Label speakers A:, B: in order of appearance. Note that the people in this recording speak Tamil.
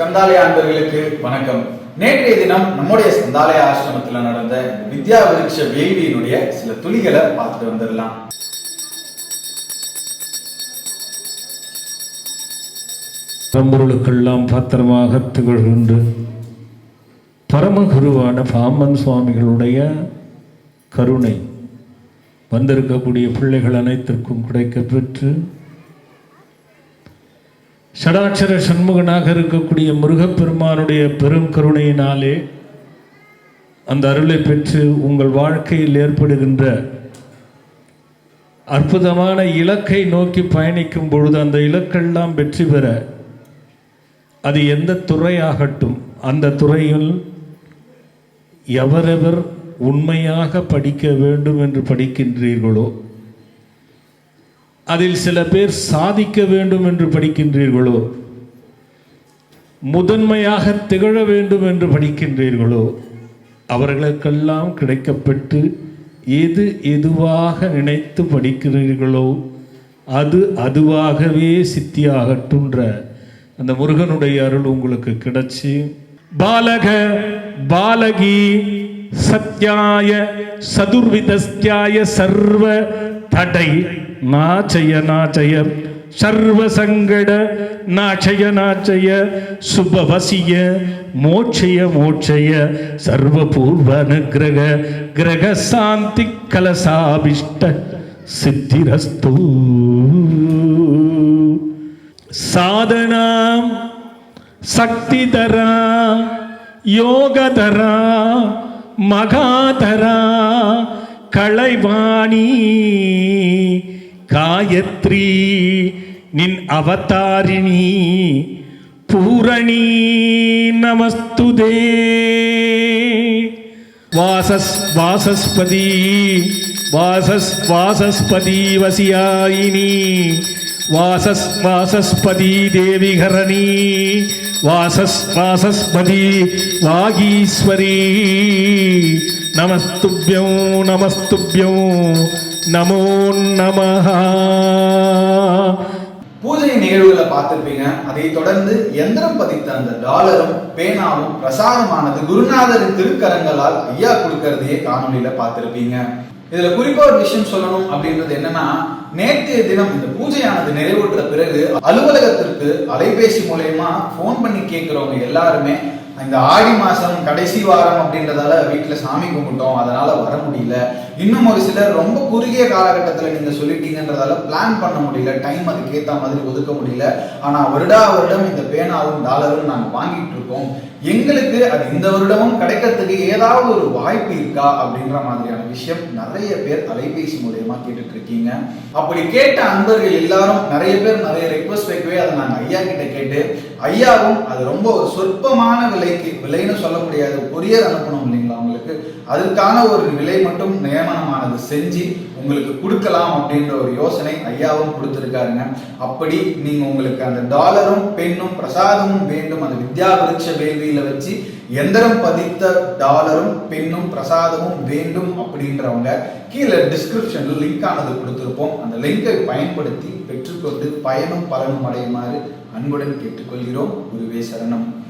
A: சந்தாலய அன்பர்களுக்கு வணக்கம். நேற்றைய தினம் நம்முடைய சந்தாலய ஆசிரமத்துல நடந்த வித்யா விருட்ச வேள்வியினுடைய சில துளிகளை பார்த்துட்டு வந்துடலாம்.
B: பரம்பொருளுக்கெல்லாம் பாத்திரமாக திகழ்கின்ற பரமகுருவான பாமன் சுவாமிகளுடைய கருணை வந்திருக்கக்கூடிய பிள்ளைகள் அனைத்திற்கும் கிடைக்க பெற்று ஷடாட்சர சண்முகனாக இருக்கக்கூடிய முருகப்பெருமானுடைய பெரும் கருணையினாலே அந்த அருளை பெற்று உங்கள் வாழ்க்கையில் ஏற்படுகின்ற அற்புதமான இலக்கை நோக்கி பயணிக்கும் பொழுது அந்த இலக்கெல்லாம் வெற்றி பெற அது எந்த துறையாகட்டும் அந்த துறையில் எவரெவர் உண்மையாக படிக்க வேண்டும் என்று படிக்கின்றீர்களோ அதில் சில பேர் சாதிக்க வேண்டும் என்று படிக்கின்றீர்களோ? முதன்மையாக திகழ வேண்டும் என்று படிக்கின்றீர்களோ? அவர்களுக்கெல்லாம் கிடைக்கப்பெற்று எது எதுவாக நினைத்து படிக்கிறீர்களோ அது அதுவாகவே சித்தியாகட்டுன்ற அந்த முருகனுடைய அருள் உங்களுக்கு கிடைச்சி. பாலக பாலகி சத்யாய சதுர்விதஸ்தியாய சர்வ தடை. நாச்சய நாச்சய சர்வசங்கட நாச்சய நாச்சய சுபவசிய மோட்சய மோட்சய. சர்வபூர்வ அனுகிரக கிரக சாந்தி கலசாபிஷ்ட சித்திரஸ்து. சாதனாம் சக்திதரா யோகதரா மகாதரா களைவாணி காயத்ரி நின் அவதாரிணி பூரணி நமஸ்துதே. வாசஸ் வாசஸ்பதி வாசஸ் வாசஸ்பதி வசியாயினி. வாசஸ் வாசஸ்பதி தேவிகரணி. வாசஸ் வாசஸ்பதி வாகீஸ்வரி நமஸ்துபியம் நமஸ்துபியம் நமோ நமஹ.
A: பூஜை நிகழ்வுகளை பார்த்துருப்பீங்க. அதை தொடர்ந்து எந்திரம் பதித்த அந்த டாலரும் பேனாவும் பிரசாதமானது குருநாதரின் திருக்கரங்களால் ஐயா கொடுக்கறதையே காணொலியில பார்த்திருப்பீங்க. இதுல குறிப்பா ஒரு விஷயம் சொல்லணும் அப்படின்றது என்னன்னா நேற்றைய தினம் இந்த பூஜையானது நிறைவுற்ற பிறகு அலுவலகத்திற்கு அலைபேசி மூலயமா ஃபோன் பண்ணி கேட்கிறவங்க எல்லாருமே இந்த ஆடி மாசம் கடைசி வாரம் அப்படின்றதால வீட்டுல சாமி கும்பிட்டோம். அதனால வர முடியல. இன்னும் ஒரு சிலர் ரொம்ப குறுகிய காலகட்டத்துல நீங்க சொல்லிட்டீங்கன்றதால பிளான் பண்ண முடியல. டைம் அதுக்கு ஏத்த மாதிரி ஒதுக்க முடியல. ஆனா வருடா வருடம் இந்த பேனாவும் டாலரும் நாங்க வாங்கிட்டு இருக்கோம். எங்களுக்கு அது இந்த வருடமும் கிடைக்கிறதுக்கு ஏதாவது ஒரு வாய்ப்பு இருக்கா அப்படின்ற மாதிரியான விஷயம் நிறைய பேர் அலைபேசி மூலயமா கேட்டுட்டு இருக்கீங்க அப்படி கேட்ட அன்பர்கள் எல்லாரும் நிறைய பேர் நிறைய ரெக்வஸ்ட் வைக்கவே அதை நாங்கள் ஐயா கிட்ட கேட்டு ஐயாவும் அது ரொம்ப ஒரு சொற்பமான விலைக்கு விலைன்னு சொல்ல முடியாது கொரியர் அனுப்பணும் இல்லைங்களா உங்களுக்கு அதுக்கான ஒரு விலை மட்டும் நியமனமானது. செஞ்சு உங்களுக்கு கொடுக்கலாம் அப்படின்ற ஒரு யோசனை ஐயாவும் கொடுத்துருக்காருங்க. அப்படி நீங்க உங்களுக்கு அந்த டாலரும் பெண்ணும் பிரசாதமும் வேண்டும். அந்த வித்யா விருட்ச வேள்வியில வச்சு எந்திரம் பதித்த டாலரும் பெண்ணும் பிரசாதமும் வேண்டும் அப்படின்றவங்க கீழே டிஸ்கிரிப்ஷன்ல லிங்க் ஆனது கொடுத்துருப்போம். அந்த லிங்கை பயன்படுத்தி பெற்றுக்கொண்டு பயனும் பலனும் அடையுமாறு அன்புடன் கேட்டுக்கொள்கிறோம். குருவே சரணம்.